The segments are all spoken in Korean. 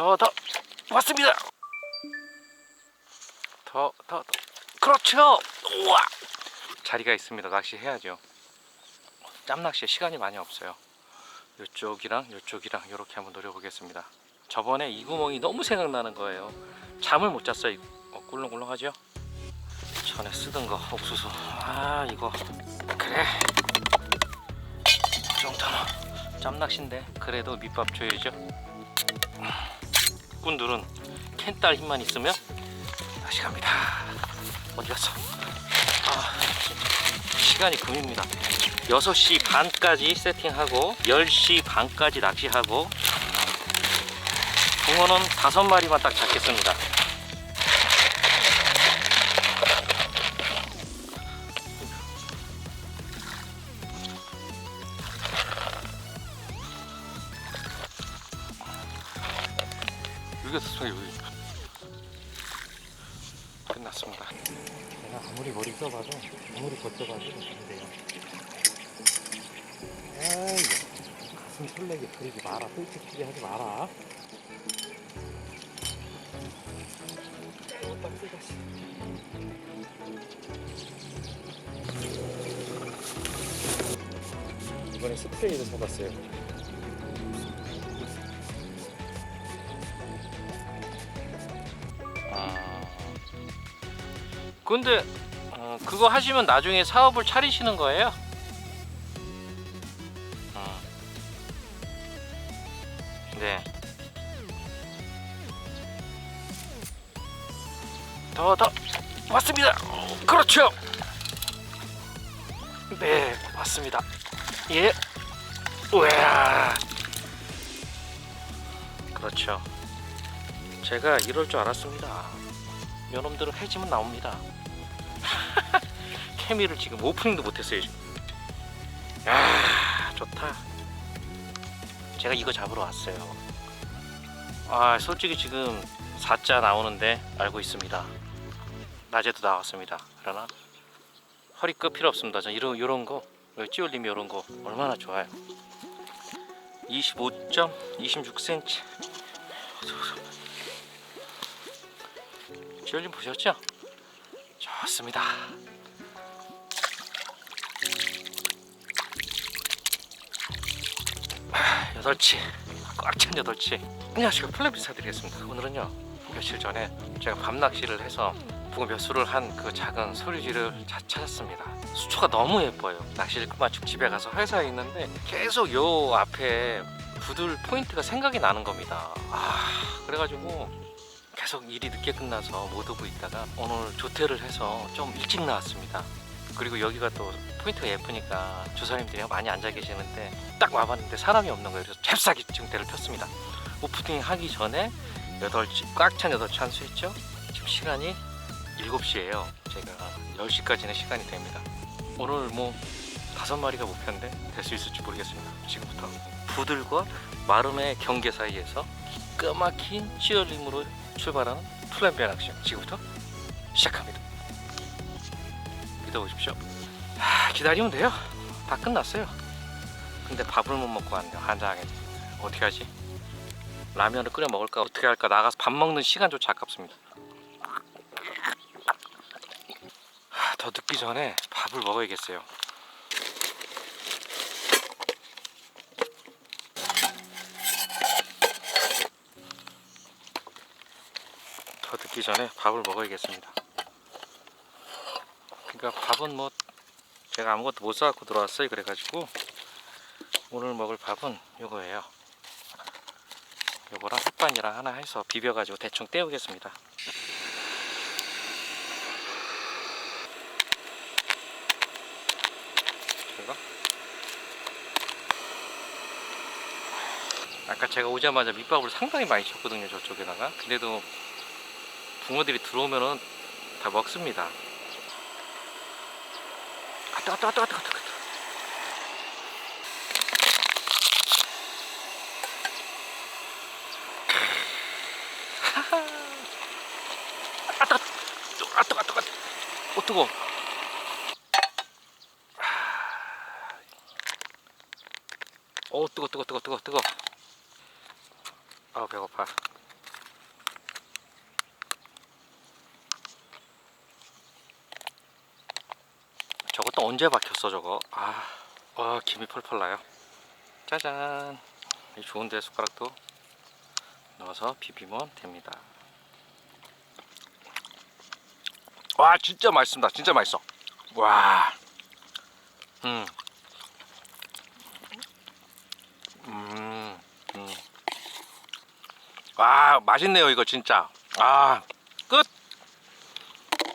더, 더. 왔습니다. 더, 더, 더. 그렇죠. 우와. 자리가 있습니다. 낚시 해야죠. 짬낚시에 시간이 많이 없어요. 이쪽이랑 이쪽이랑 이렇게 한번 노려보겠습니다. 저번에 이 구멍이 너무 생각나는 거예요. 잠을 못 잤어요. 어, 꿀렁꿀렁하죠? 전에 쓰던 거 옥수수. 아 이거 그래. 이 정도는 짬낚시인데 그래도 밑밥 줘야죠. 꾼들은 캔딸 힘만 있으면 다시 갑니다. 어디 갔어? 아, 시간이 금입니다. 6시 반까지 세팅하고 10시 반까지 낚시하고 붕어는 다섯 마리만 딱 잡겠습니다. 여기 끝났습니다. 내가 아무리 머리 써봐도 아무리 걷져봐도 안 돼요. 아이 가슴 설레게 그리지 마라. 솔직히 하지 마라. 이번에 스프레이를 사봤어요. 근데 어, 그거 하시면 나중에 사업을 차리시는 거예요? 어. 네. 더, 더. 맞습니다. 그렇죠. 네, 맞습니다. 예. 우야. 그렇죠. 제가 이럴 줄 알았습니다. 요놈들은 해지면 나옵니다. 케미를 지금 오프닝도 못했어요. 지금. 야, 좋다. 제가 이거 잡으러 왔어요. 아, 솔직히 지금 4자 나오는데 알고 있습니다. 낮에도 나왔습니다. 그러나 허리끝 필요 없습니다. 저 이런 이런 거, 찌올림이 이런 거 얼마나 좋아요. 25.26cm. 찌올림 보셨죠? 좋습니다. 아, 여덟치 꽉찬 여덟치 안녕하세요 플랜 인사드리겠습니다. 오늘은요 며칠 전에 제가 밤 낚시를 해서 붕어 몇 수를 한 그 작은 소리지를 자- 찾았습니다. 수초가 너무 예뻐요. 낚시를 그만치고 집에 가서 회사에 있는데 계속 요 앞에 부들 포인트가 생각이 나는 겁니다. 아 그래가지고 계속 일이 늦게 끝나서 못 오고 있다가 오늘 조퇴를 해서 좀 일찍 나왔습니다 그리고 여기가 또 포인트가 예쁘니까 조사님들이 많이 앉아 계시는데 딱 와봤는데 사람이 없는 거예요. 그래서 잽싸게 지금 대를 폈습니다. 오프닝 하기 전에 8시 꽉 찬 8시 한수했죠. 지금 시간이 7시예요. 제가 10시까지는 시간이 됩니다. 오늘 뭐 다섯 마리가 목표인데 될 수 있을지 모르겠습니다. 지금부터 부들과 마름의 경계 사이에서 기가 막힌 찌얼림으로 출발하는 플랜 B 낚시 지금부터 시작합니다. 믿어보십시오. 아, 기다리면 돼요. 다 끝났어요. 근데 밥을 못 먹고 왔네요. 한장하게. 어떻게 하지? 라면을 끓여 먹을까? 어떻게 할까? 나가서 밥 먹는 시간조차 아깝습니다. 아, 더 늦기 전에 밥을 먹어야겠어요. 더 늦기 전에 밥을 먹어야겠습니다. 그러니까 밥은 뭐 제가 아무것도 못 사갖고 들어왔어요. 그래가지고 오늘 먹을 밥은 요거예요. 요거랑 햇반이랑 하나 해서 비벼가지고 대충 때우겠습니다. 제가 아까 제가 오자마자 밑밥을 상당히 많이 쳤거든요. 저쪽에다가. 근데도 붕어들이 들어오면은 다 먹습니다. 갔다 갔다 갔다 갔다 갔다 갔다. 하하. 아 뜨거 아 뜨거 아 뜨거 어 뜨거 어 뜨거 뜨거 뜨거 뜨거 뜨거 아 배고파 숟가락도 언제 박혔어 저거? 아, 와 김이 펄펄 나요. 짜잔. 이 좋은데 숟가락도. 넣어서 비비면 됩니다. 와 진짜 맛있습니다. 진짜 맛있어. 와. 음. 음, 음. 와 맛있네요 이거 진짜. 아 끝.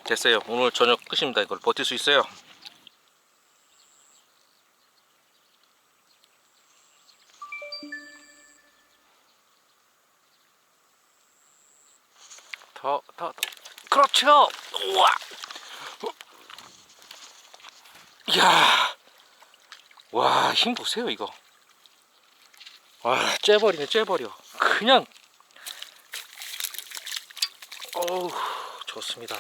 됐어요. 오늘 저녁 끝입니다. 이걸 버틸 수 있어요 그렇죠 우와. 이야. 와 힘 보세요 이거. 와 째버리네 째버려. 그냥. 어우 좋습니다.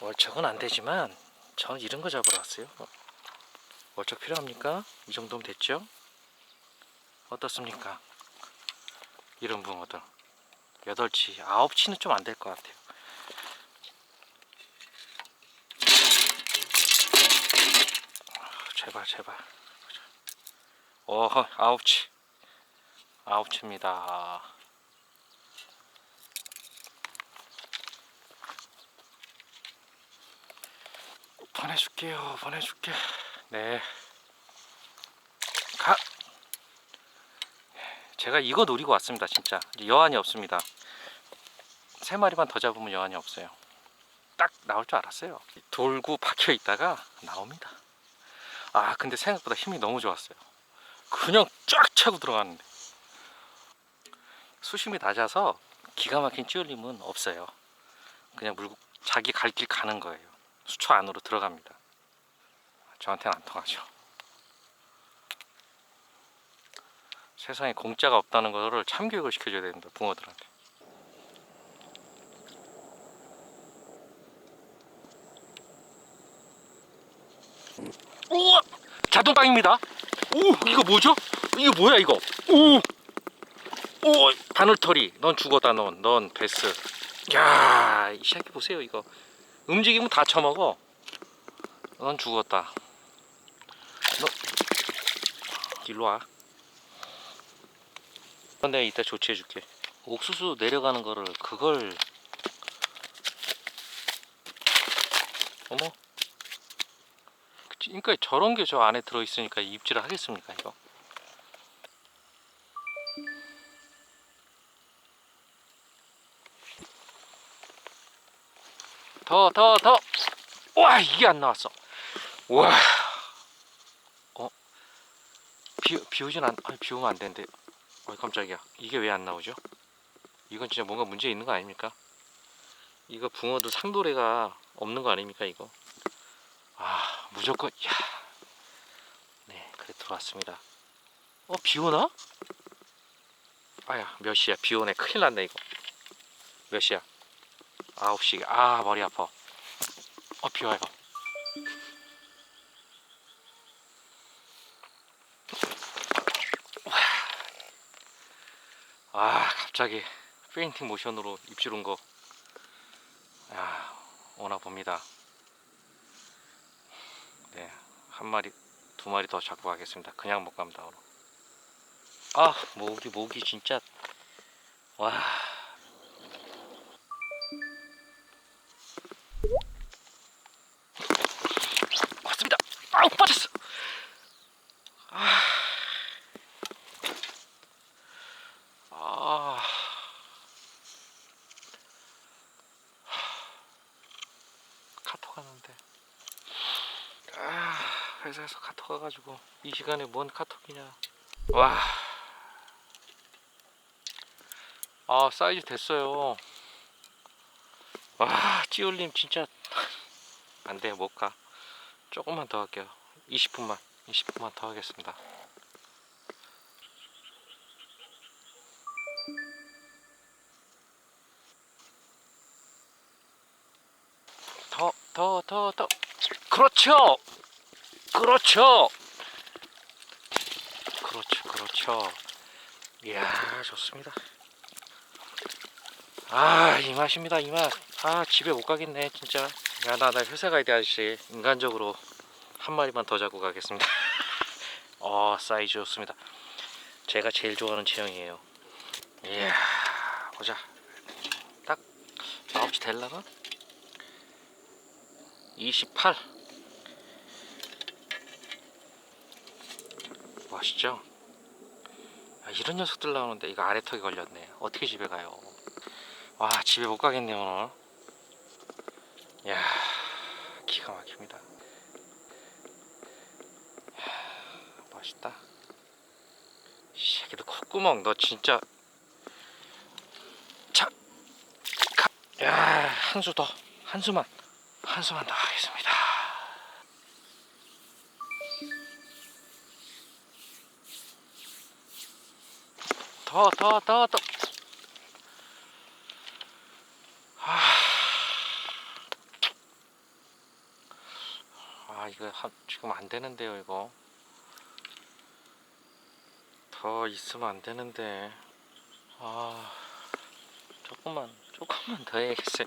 월척은 안 되지만 저는 이런 거 잡으러 왔어요. 월척 필요합니까? 이 정도면 됐죠? 어떻습니까? 이런 붕어들 8치, 9치는 좀 안 될 것 같아요 제발 제발 어, 아홉치. 아홉치입니다. 보내줄게요. 보내줄게. 네. 제가 이거 노리고 왔습니다. 진짜 여한이 없습니다. 세 마리만 더 잡으면 여한이 없어요. 딱 나올 줄 알았어요. 돌고 박혀 있다가 나옵니다. 아 근데 생각보다 힘이 너무 좋았어요. 그냥 쫙 차고 들어가는데 수심이 낮아서 기가 막힌 찌울림은 없어요 그냥 물 자기 갈 길 가는 거예요 수초 안으로 들어갑니다 저한테는 안 통하죠 세상에 공짜가 없다는 거를 참교육을 시켜줘야 됩니다 붕어들한테 우와 자동빵입니다 오 이거 뭐죠? 이거 뭐야 이거? 오, 오 바늘털이 넌 죽었다 넌 넌 베스. 야 이 새끼 보세요 이거 움직이면 다 처먹어. 넌 죽었다. 너 일로 와. 내가 이따 조치해 줄게. 옥수수 내려가는 거를 그걸 어머 그러니까 저런 게 저 안에 들어 있으니까 입질을 하겠습니까 이거? 더 더 더. 와 이게 안 나왔어. 와. 어? 비 비 오진 않. 아니 비 오면 안 되는데. 어이 깜짝이야. 이게 왜 안 나오죠? 이건 진짜 뭔가 문제 있는 거 아닙니까? 이거 붕어도 상도래가 없는 거 아닙니까 이거? 아 무조건 야. 네 그래 들어왔습니다. 어 비오나? 아야 몇 시야 비오네 큰일 났네 이거. 몇 시야? 9시. 아 머리 아파. 어 비와요. 아 갑자기 페인팅 모션으로 입질 온 거. 야 오나 봅니다. 네, 한 마리, 두 마리 더 잡고 가겠습니다. 그냥 못 갑니다. 아, 모기, 모기 진짜. 와. 왔습니다. 아우, 빠졌어. 아. 아. 카톡 하는데. 아, 회사에서 카톡 와가지고 이 시간에 뭔 카톡이냐. 와. 아, 사이즈 됐어요. 와, 찌올림 진짜 안 돼, 못 가. 조금만 더 할게요. 20분만, 20분만 더 하겠습니다. 더, 더, 더, 더. 그렇죠! 그렇죠. 그렇죠, 그렇죠. 이야, 좋습니다. 아, 이 맛입니다, 이 맛. 아, 집에 못 가겠네, 진짜. 야, 나, 나 회사 가야 돼, 아저씨. 인간적으로 한 마리만 더 잡고 가겠습니다. 어, 사이즈 좋습니다. 제가 제일 좋아하는 체형이에요. 이야, 보자. 딱 9시 될라나? 28. 멋있죠? 아, 이런 녀석들 나오는데 이거 아래 턱에 걸렸네. 어떻게 집에 가요? 와, 집에 못 가겠네, 오늘. 야 기가 막힙니다. 야, 멋있다. 이 새끼들 콧구멍 너 진짜 자, 가. 야, 한 수 더, 한 수만, 한 수만 더 하겠습니다. 더, 더, 더, 더. 아 이거 하, 지금 안 되는데요 이거. 더 있으면 안 되는데. 아 조금만 조금만 더 해야겠어요.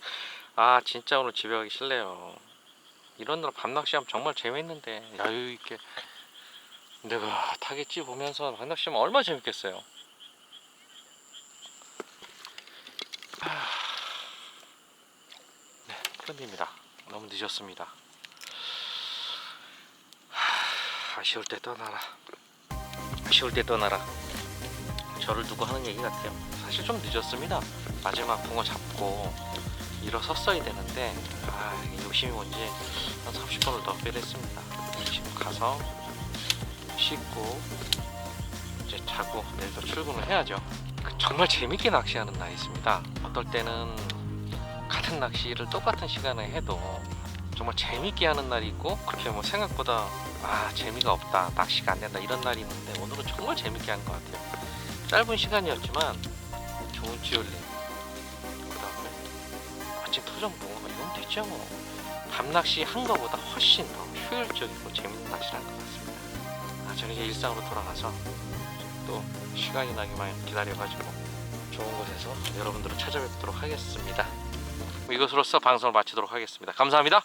아 진짜 오늘 집에 가기 싫네요. 이런 날 밤낚시하면 정말 재밌는데. 여유 있게. 내가 타겠지 보면서 밤낚시하면 얼마나 재밌겠어요 아, 네 끝입니다 너무 늦었습니다 아쉬울 때 떠나라. 아쉬울 때 떠나라. 저를 두고 하는 얘기 같아요. 사실 좀 늦었습니다. 마지막 붕어 잡고 일어섰어야 되는데 아 욕심이 뭔지 한 30분을 더 빼냈습니다. 지금 가서 씻고 이제 자고 내일도 출근을 해야죠. 그 정말 재밌게 낚시하는 날이 있습니다. 어떨 때는 같은 낚시를 똑같은 시간에 해도 정말 재밌게 하는 날이 있고 그렇게 뭐 생각보다 아 재미가 없다 낚시가 안 된다 이런 날이 있는데 오늘은 정말 재밌게 한 것 같아요. 짧은 시간이었지만 좋은 찌올림 그 다음에 마침 토종 붕어가 이건 되죠 뭐 밤낚시 한 거보다 훨씬 더 효율적이고 재밌는 낚시를 한 것 같습니다. 아 저는 이제 일상으로 돌아가서 또 시간이 나기만 기다려가지고 좋은 곳에서 여러분들을 찾아뵙도록 하겠습니다 이것으로써 방송을 마치도록 하겠습니다. 감사합니다